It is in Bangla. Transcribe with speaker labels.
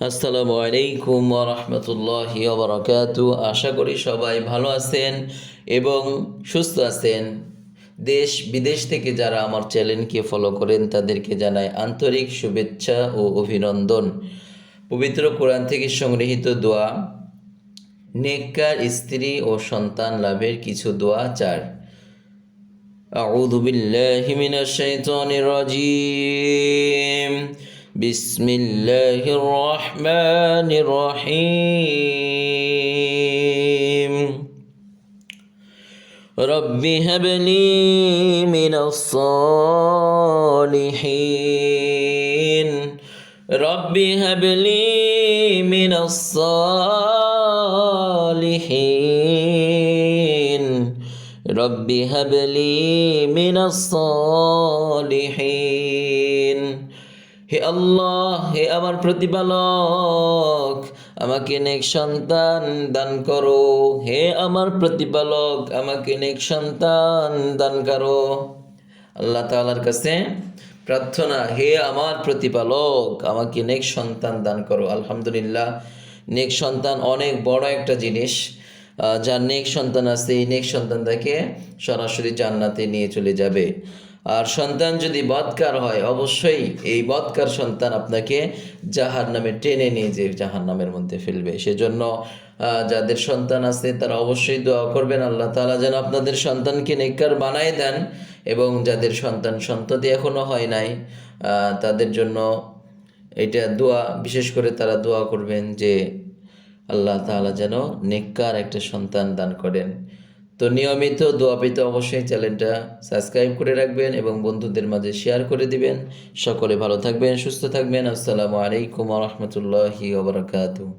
Speaker 1: আসসালামু আলাইকুম রহমতুল্লাহি ওবরাকাত আশা করি সবাই ভালো আছেন এবং সুস্থ আছেন দেশ বিদেশ থেকে যারা আমার চ্যানেলকে ফলো করেন তাদেরকে জানাই আন্তরিক শুভেচ্ছা ও অভিনন্দন পবিত্র কোরআন থেকে সংগৃহীত দোয়া নেককার স্ত্রী ও সন্তান লাভের কিছু দোয়া চার أعوذ بالله من الشيطان الرجيم بسم الله الرحمن الرحيم. رب هب لي من الصالحين. رب هب لي من الصالحين. رب هب لي من الصالحين. হে আল্লাহ, হে আমার প্রতিপালক, আমাকে নেক সন্তান দান করো। হে আমার প্রতিপালক, আমাকে নেক সন্তান দান করো। আল্লাহ তাআলার কাছে প্রার্থনা, হে আমার প্রতিপালক, আমাকে নেক সন্তান দান করো। আলহামদুলিল্লাহ, নেক সন্তান অনেক বড় একটা জিনিস। যার নেক সন্তান আছে, এই নেক সন্তান তাকে সরাসরি জান্নাতে নিয়ে চলে যাবে। আর সন্তান যদি বৎকার হয়, অবশ্যই এই বৎকার সন্তান আপনাকে জাহার নামে টেনে নিয়ে যে জাহার নামের মধ্যে ফেলবে। সেজন্য যাদের সন্তান আছে, তারা অবশ্যই দোয়া করবেন, আল্লাহ তাআলা যেন আপনাদের সন্তানকে নেককার বানায় দেন এবং যাদের সন্তান সন্ততি এখনও হয় নাই তাদের জন্য এটা দোয়া, বিশেষ করে তারা দোয়া করবেন যে আল্লাহ তাহলে যেন নিকার একটা সন্তান দান করেন। তো নিয়মিত দোয়া পেতে অবশ্যই চ্যানেলটা সাবস্ক্রাইব করে রাখবেন এবং বন্ধুদের মাঝে শেয়ার করে দিবেন। সকলে ভালো থাকবেন, সুস্থ থাকবেন। আসসালামু আলাইকুম রহমতুল্লাহি ওবরাকাতুহ